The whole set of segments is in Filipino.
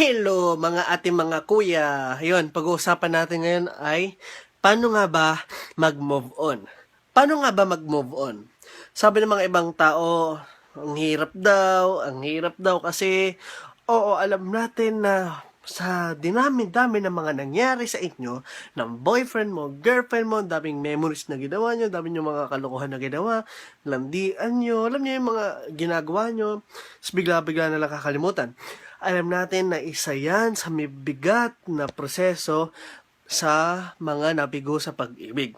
Hello mga ating mga kuya. Ayun, pag-uusapan natin ngayon ay paano nga ba mag-move on? Paano nga ba mag-move on? Sabi ng mga ibang tao, ang hirap daw, ang hirap daw kasi oo, alam natin na sa dinami-dami ng mga nangyari sa inyo, ng boyfriend mo, girlfriend mo, daming memories na ginawa nyo, dami yung mga kalokohan na ginawa, landian nyo, alam nyo yung mga ginagawa nyo, bigla-bigla na lang kakalimutan. Alam natin na isa yan sa may bigat na proseso sa mga nabigo sa pag-ibig.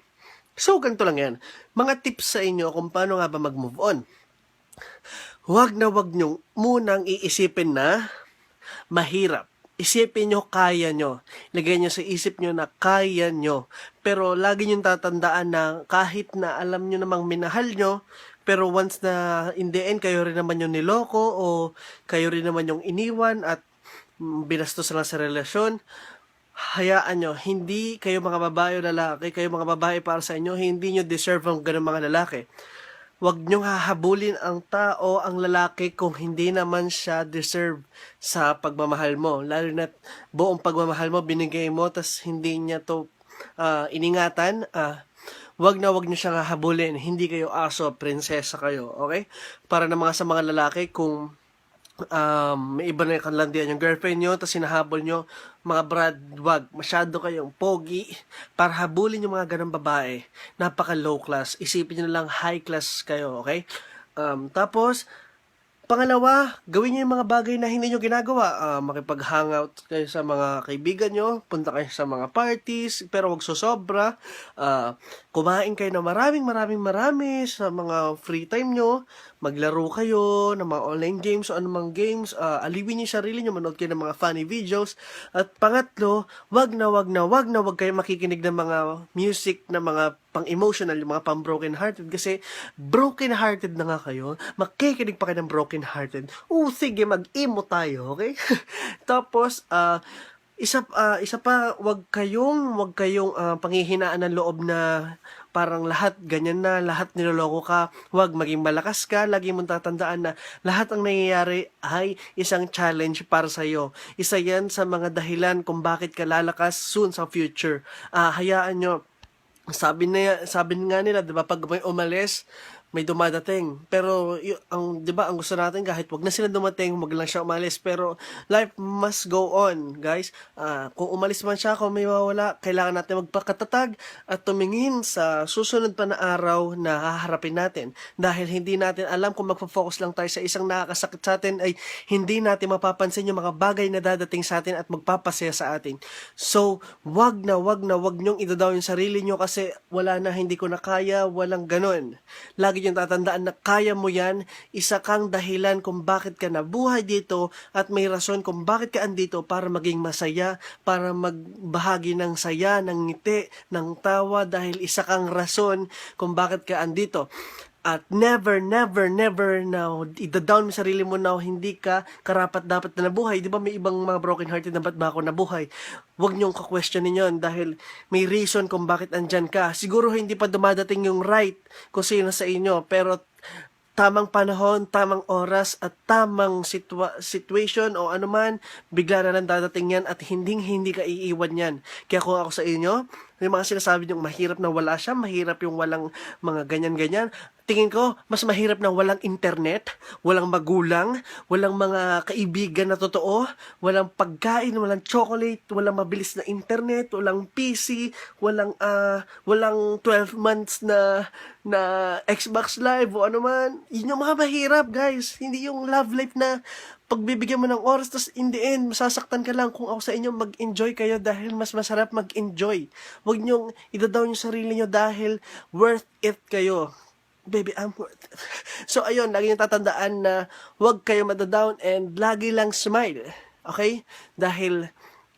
So, ganito lang yan. Mga tips sa inyo kung paano nga ba mag-move on. Huwag na huwag nyo munang iisipin na mahirap. Isipin nyo, kaya nyo. Lagay nyo sa isip nyo na kaya nyo. Pero lagi nyo tatandaan na kahit na alam nyo namang minahal nyo, pero once na in the end kayo rin naman yung niloko o kayo rin naman yung iniwan at binastos lang sa relasyon, hayaan nyo, hindi kayo mga babae o lalaki, kayo mga babae para sa inyo, hindi nyo deserve ang ganun mga lalaki. Huwag nyo hahabulin ang tao, ang lalaki, kung hindi naman siya deserve sa pagmamahal mo. Lalo na buong pagmamahal mo, binigay mo, tas hindi niya to ah, iningatan, ah, wag na wag nyo siyang hahabulin. Hindi kayo aso, prinsesa kayo, okay? Para na mga sa mga lalaki, kung um, may iba na yung kanlandian yung girlfriend nyo, tapos hinahabol nyo, mga brad, wag, masyado kayong pogi, para habulin yung mga ganang babae, napaka low class, isipin nyo na lang high class kayo, okay? Um, tapos, Pangalawa, gawin niyo yung mga bagay na hindi niyo ginagawa. Ah, makipag-hangout kayo sa mga kaibigan niyo, punta kayo sa mga parties, pero wag sosobra. Ah, kumain kayo na maraming maraming marami sa mga free time niyo. Maglaro kayo ng mga online games o anumang games. Ah, aliwin niyo sarili niyo, manood kayo ng mga funny videos. At pangatlo, wag na wag na wag na wag kayo makikinig ng mga music na mga pang-emotional, yung mga pang-broken hearted kasi broken hearted na nga kayo, makikinig pa kayo ng broken hearted. Oo, sige, mag-emo tayo, okay? Tapos, ah, isa ah, isa pa, wag kayong wag kayong ah, panghihinaan ng loob na parang lahat ganyan na, lahat niloloko ka. Wag maging malakas ka, lagi mong tatandaan na lahat ang nangyayari ay isang challenge para sa iyo. Isa 'yan sa mga dahilan kung bakit ka lalakas soon sa future. Ah, hayaan nyo sabi na sabi nga nila 'di ba pag may umalis may dumadating. Pero y- ang 'di ba ang gusto natin kahit wag na sila dumating wag lang siya umalis. Pero life must go on guys. Ah, kung umalis man siya kung may mawala kailangan natin magpakatatag at tumingin sa susunod pa na araw na haharapin natin. Dahil hindi natin alam kung magfo-focus lang tayo sa isang nakakasakit sa atin ay hindi natin mapapansin yung mga bagay na dadating sa atin at magpapasaya sa atin. So wag na wag na wag niyong idodown yung sarili niyo kasi wala na hindi ko na kaya walang ganun. Lagi niyong tatandaan na kaya mo yan. Isa kang dahilan kung bakit ka nabuhay dito at may rason kung bakit ka andito para maging masaya para magbahagi ng saya ng ngiti ng tawa dahil isa kang rason kung bakit ka andito at never, never, never na ida-down mo sarili mo na hindi ka karapat dapat na nabuhay. Di ba may ibang mga broken hearted na ba't ba ako nabuhay? Huwag niyong ka-questionin yun dahil may reason kung bakit andyan ka. Siguro hindi pa dumadating yung right kung sino sa inyo, pero tamang panahon, tamang oras, at tamang situa- situation o anuman, bigla na lang dadating yan at hindi hindi ka iiwan yan. Kaya kung ako sa inyo, yung mga sinasabi niyong mahirap na wala siya, mahirap yung walang mga ganyan-ganyan, tingin ko, mas mahirap na walang internet, walang magulang, walang mga kaibigan na totoo, walang pagkain, walang chocolate, walang mabilis na internet, walang PC, walang ah walang 12 months na na Xbox Live o ano man. Yun yung mga mahirap, guys. Hindi yung love life na pagbibigyan mo ng oras, tapos in the end, masasaktan ka lang kung ako sa inyo, mag-enjoy kayo dahil mas masarap mag-enjoy. Huwag niyong idadown yung sarili niyo dahil worth it kayo. Baby, I'm worth it. So, ayun, lagi niyong tatandaan na huwag kayo madadown and lagi lang smile. Okay? Dahil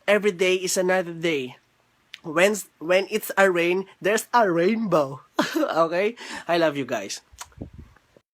every day is another day. When, when it's a rain, there's a rainbow. okay? I love you guys.